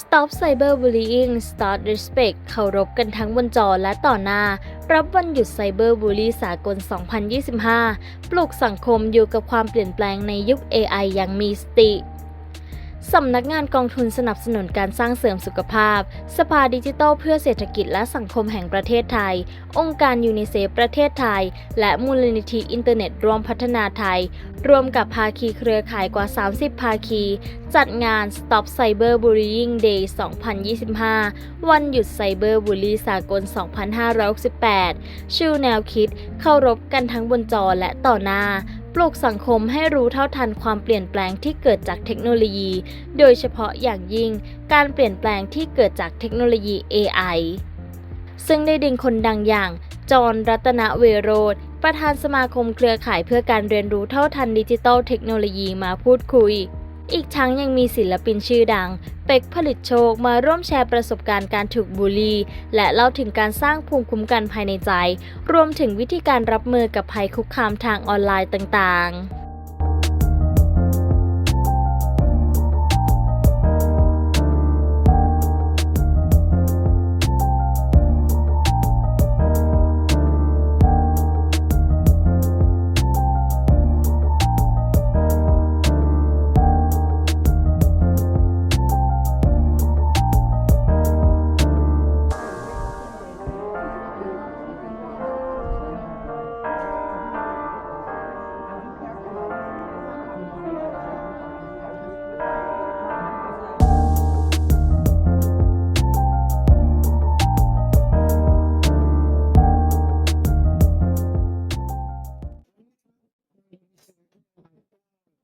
Stop Cyberbullying Start Respect เคารพกันทั้งบนจอและต่อหน้า รับวันหยุดไซเบอร์บูลลี่สากล 2025 ปลุกสังคมอยู่กับความเปลี่ยนแปลงในยุค AI อย่างมีสติ สำนักงานกองทุนสนับสนุนการสร้างเสริมสุขภาพ สภาดิจิทัลเพื่อเศรษฐกิจและสังคมแห่งประเทศไทย องค์การยูนิเซฟประเทศไทย และมูลนิธิอินเทอร์เน็ตร่วมพัฒนาไทย รวมกับภาคีเครือข่ายกว่า 30 ภาคี จัดงาน Stop Cyber Bullying Day 2025 วันหยุดไซเบอร์บูลลี่สากล 2568 ชื่อแนวคิดเคารพกันทั้งบนจอและต่อหน้า ปลุกสังคมให้รู้เท่าทันความเปลี่ยนแปลงที่เกิดจากเทคโนโลยี โดยเฉพาะอย่างยิ่งการเปลี่ยนแปลงที่เกิดจากเทคโนโลยี AI ซึ่งได้ดึงคนดังอย่าง จอห์นรัตนเวโรธประธานสมาคมเครือข่ายเพื่อการเรียนรู้เท่าทันดิจิทัลเทคโนโลยีมาพูดคุย อีกทั้งยังมีศิลปินชื่อดัง เป็กผลิตโชคมาร่วมแชร์ประสบการณ์การถูกบูลลี่ และเล่าถึงการสร้างภูมิคุ้มกันภายในใจ รวมถึงวิธีการรับมือกับภัยคุกคามทางออนไลน์ต่างๆ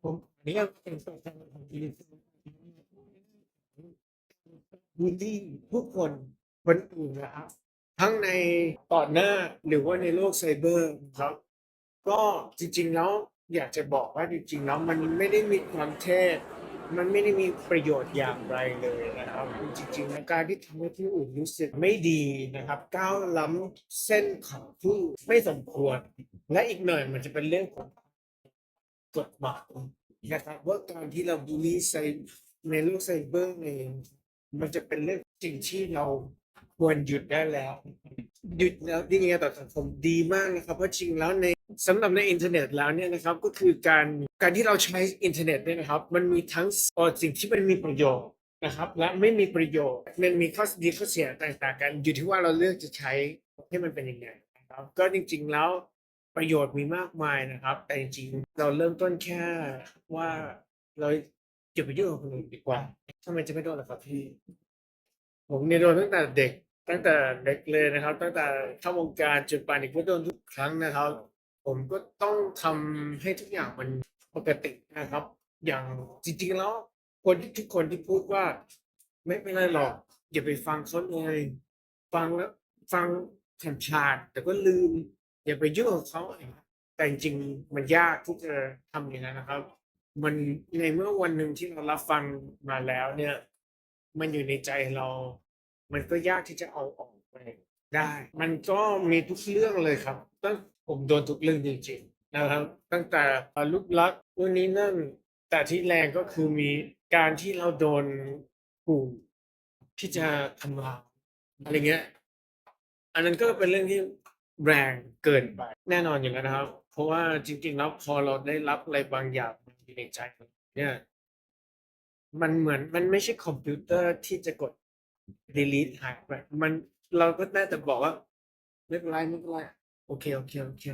ผมอันนี้ก็เป็นตัวแทนของทีมบูลลี่ผู้คนคนอื่นนะครับ ทั้งในต่อหน้าหรือว่าในโลกไซเบอร์ครับ ก็จริงๆแล้วอยากจะบอกว่าจริงๆแล้วมันไม่ได้มีความเท่มันไม่ได้มีประโยชน์อย่างไรเลยนะครับ จริงๆการที่ทำให้ผู้อื่นรู้สึกไม่ดีนะครับ ก้าวล้ำเส้นของผู้ไม่สมควร และอีกหน่อยมันจะเป็นเรื่องของกฎหมาย นะครับว่าการที่เราบูลลี่ไซในโลกไซเบอร์เองมันจะเป็นเรื่องสิ่งที่เราควรหยุดได้แล้ว หยุดแล้วดีไงต่อสังคมดีมากนะครับ เพราะจริงแล้วในสำหรับในอินเทอร์เน็ตแล้วเนี่ยนะครับก็คือการการที่เราใช้อินเทอร์เน็ตเนี่ยนะครับ มันมีทั้งเอ่อสิ่งที่มันมีประโยชน์นะครับ และไม่มีประโยชน์มันมีข้อดีข้อเสียต่างๆกัน อยู่ที่ว่าเราเลือกจะใช้ให้มันเป็นยังไงนะครับ ก็จริง ๆแล้ว ประโยชน์มีมากมายนะครับ แต่จริงๆเราเริ่มต้นแค่ว่าเราอย่าไปยุ่งกับคนอื่นดีกว่าทำไมจะไม่โดนล่ะครับพี่ ผมเนี่ยโดนตั้งแต่เด็ก ตั้งแต่เด็กเลยนะครับ ตั้งแต่เข้าวงการจนป่านนี้ก็โดนทุกครั้งนะครับ ผมก็ต้องทำให้ทุกอย่างมันปกตินะครับ อย่างจริงๆแล้วคนที่ทุกคนที่พูดว่า ไม่เป็นไรหรอก อย่าไปฟังเขาเลย ฟังแล้วฟังแผ่นชาดแต่ก็ลืม อย่าไปยุ่งกับเขาแต่จริงมันยากที่จะทำอย่างนั้นนะครับ มันในเมื่อวันหนึ่งที่เรารับฟังมาแล้วเนี่ย มันอยู่ในใจเรา มันก็ยากที่จะเอาออกไปได้ มันก็มีทุกเรื่องเลยครับตั้งผมโดนทุกเรื่องจริงๆนะครับ ตั้งแต่ลุกลักนู่นนี้นั่น แต่ที่แรงก็คือมีการที่เราโดนขู่ที่จะทำลายอะไรเงี้ย อันนั้นก็เป็นเรื่องที่ แรงเกินไปแน่นอนอยู่แล้วนะครับ เพราะว่าจริงๆแล้วพอเราได้รับอะไรบางอย่างอยู่ในใจเนี่ยมันเหมือนมันไม่ใช่คอมพิวเตอร์ที่จะกด delete หายไปมันเราก็ได้แต่บอกว่าไม่เป็นไรไม่เป็นไรโอเคโอเคโอเค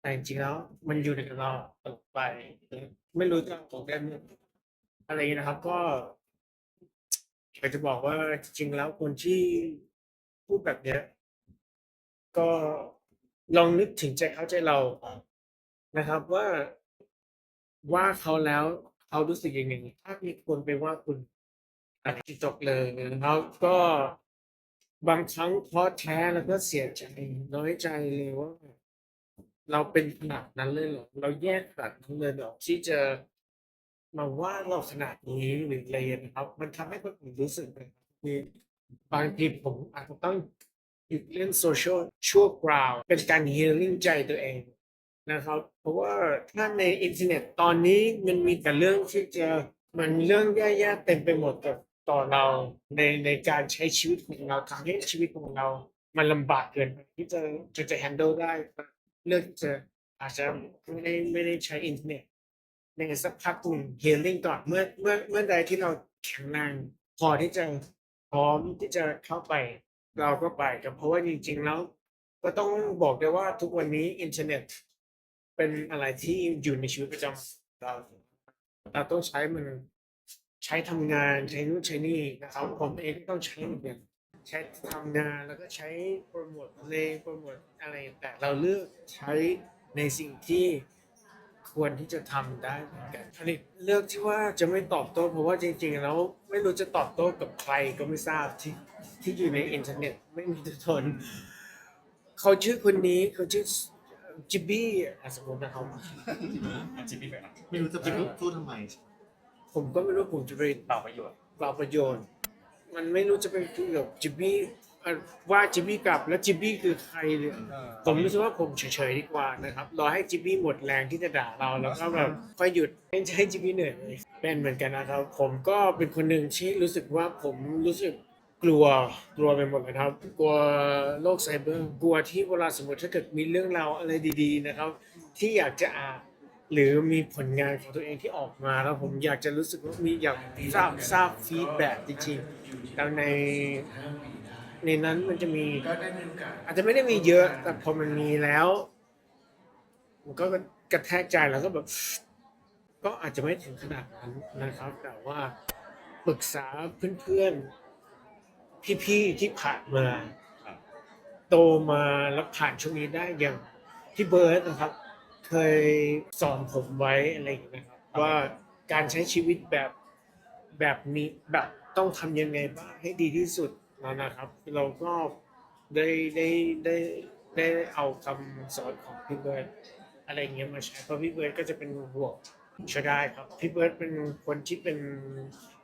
แต่จริงๆแล้ว มันอยู่ในเราตลอดไป ไม่รู้จะบอกได้ไหมอะไรอย่างนี้นะครับ ก็อยากจะบอกว่าจริงๆแล้วคนที่พูดแบบเนี้ย ก็ลองนึกถึงใจเขาใจเรานะครับว่าว่าเขาแล้วเขารู้สึกยังไงถ้ามีคนไปว่าคุณอาจจะจบเลยนะครับก็บางครั้งท้อแท้แล้วก็เสียใจน้อยใจเลยว่า เราเป็นขนาดนั้นเลยเหรอเราแย่ขนาดนั้นเลยเหรอที่จะมาว่าเราขนาดนี้หรืออะไรนะครับ มันทำให้คนอื่นรู้สึกเลยคือบางทีผมอาจจะต้อง หยุดเล่นโซเชียลชั่วคราว เป็นการฮีลิ่งใจตัวเองนะครับ เพราะว่าถ้าในอินเทอร์เน็ตตอนนี้มันมีแต่เรื่องที่จะมันเรื่องแย่ๆเต็มไปหมดกับต่อเราในในการใช้ชีวิตของเราทำให้ชีวิตของเรา มันลำบากเกินไปที่จะจะจะ handle ได้เลือกที่จะอาจจะไม่ได้ไม่ได้ใช้อินเทอร์เน็ตในสักพักหนึ่ง healing ก่อนเมื่อเมื่อเมื่อใดที่เราแข็งแรงพอที่จะพร้อมที่จะเข้าไป เราก็ไปกันเพราะว่าจริงๆแล้ว ก็ต้องบอกได้ว่าทุกวันนี้อินเทอร์เน็ต เป็นอะไรที่อยู่ในชีวิตประจำวันเราเราต้องใช้มันใช้ทำงานใช้นู่นใช้นี่นะครับ ผมเองก็ต้องใช้เหมือนกันใช้ทำงานแล้วก็ใช้โปรโมทเพลงโปรโมทอะไรแต่เราเลือกใช้ในสิ่งที่ ควรที่จะทำได้เหมือนกันอันนี้เลือกที่ว่าจะไม่ตอบโต้เพราะว่าจริง ๆ แล้วไม่รู้จะตอบโต้กับใครก็ไม่ทราบที่ที่อยู่ในอินเทอร์เน็ตไม่มีตัวตนเขาชื่อคนนี้เขาชื่อจิบบี้อะสมมตินะครับจิบบี้ไปนะไม่รู้จะไปพูดพูดทำไม ผมก็ไม่รู้ผมจะไปเปล่าประโยชน์เปล่าประโยชน์ มันไม่รู้จะไปคุยกับจิบบี้อะ ว่าจิบบี้กลับแล้วจิบบี้คือใครเนี่ยผมรู้สึกว่าผมเฉยๆดีกว่านะครับรอให้จิบบี้หมดแรงที่จะด่าเราแล้วก็แบบค่อยหยุดไม่จะให้จิบบี้เหนื่อยเลยเป็นเหมือนกันนะครับ ผมก็เป็นคนหนึ่งที่รู้สึกว่าผมรู้สึกกลัวกลัวไปหมดเลยครับ กลัวโลกไซเบอร์กลัวที่เวลาสมมติถ้าเกิดมีเรื่องราวอะไรดีๆนะครับ ที่อยากจะอ่านหรือมีผลงานของตัวเองที่ออกมาแล้วผมอยากจะรู้สึกว่ามีอยากทราบทราบฟีดแบ็จริงๆแล้วใน ในนั้นมันจะมีอาจจะไม่ได้มีเยอะ แต่พอมันมีแล้ว มันก็กระแทกใจแล้วก็แบบ ก็อาจจะไม่ถึงขนาดนั้นนะครับ แต่ว่าปรึกษาเพื่อนๆ พี่ๆ ที่ผ่านมา โตมาแล้วผ่านช่วงนี้ได้อย่างพี่เบิร์ดนะครับ เคยสอนผมไว้อะไรอย่างเงี้ยนะครับ ว่าการใช้ชีวิตแบบแบบนี้แบบต้องทำยังไงบ้างให้ดีที่สุด แล้วนะครับ เราก็ได้ได้ได้ได้เอาคำสอนของพี่เบิร์ดอะไรเงี้ยมาใช้เพราะพี่เบิร์ดก็จะเป็นหัวใช้ได้ครับพี่เบิร์ดเป็นคนที่เป็น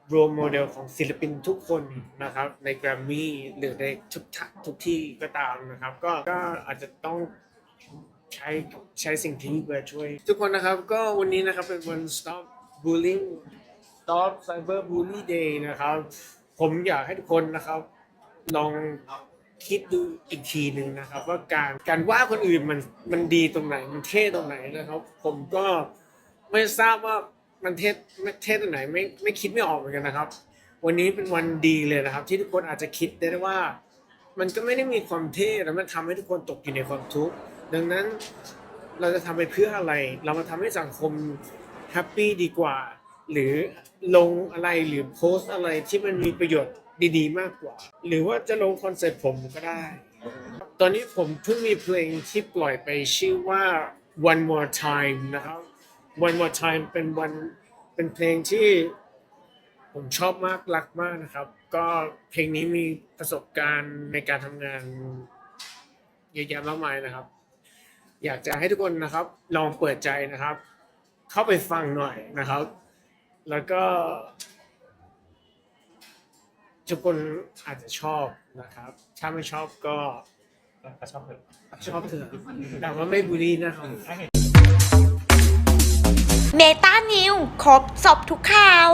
โรโมเดลของศิลปินทุกคนนะครับ ในแกรมมี่หรือในทุกทะทุกที่ก็ตามนะครับ ก็ก็อาจจะต้องใช้ใช้สิ่งที่เบิร์ดช่วย ทุกคนนะครับก็วันนี้นะครับเป็นวัน stop bullying stop cyber bully day นะครับ ผมอยากให้ทุกคนนะครับ ลองคิดดูอีกทีหนึ่งนะครับ ว่าการการว่าคนอื่นมันมันดีตรงไหนมันเท่ตรงไหนนะครับ ผมก็ไม่ทราบว่ามันเท่ไม่เท่ตรงไหนไม่ไม่คิดไม่ออกเหมือนกันนะครับ วันนี้เป็นวันดีเลยนะครับ ที่ทุกคนอาจจะคิดได้ว่า มันก็ไม่ได้มีความเท่แล้วมันทำให้ทุกคนตกอยู่ในความทุกข์ดังนั้นเราจะทำไปเพื่ออะไร เรามาทำให้สังคมแฮปปี้ดีกว่า หรือลงอะไรหรือโพสต์อะไรที่มันมีประโยชน์ ดีๆ มากกว่า หรือว่าจะลงคอนเสิร์ตผมก็ได้ ตอนนี้ผมเพิ่งมีเพลงที่ปล่อยไปชื่อว่า one more time นะครับ one more time เป็นวันเป็นเพลงที่ผมชอบมากรักมากนะครับ ก็เพลงนี้มีประสบการณ์ในการทำงานเยอะแยะมากมายนะครับ อยากจะให้ทุกคนนะครับ ลองเปิดใจนะครับ เข้าไปฟังหน่อยนะครับ แล้วก็ ทุกคนอาจจะชอบนะครับ ถ้าไม่ชอบก็ก็ชอบเลยชอบเถอะแต่ว่าไม่บูลลี่นะครับเมตานิวครบสอบทุกข่าว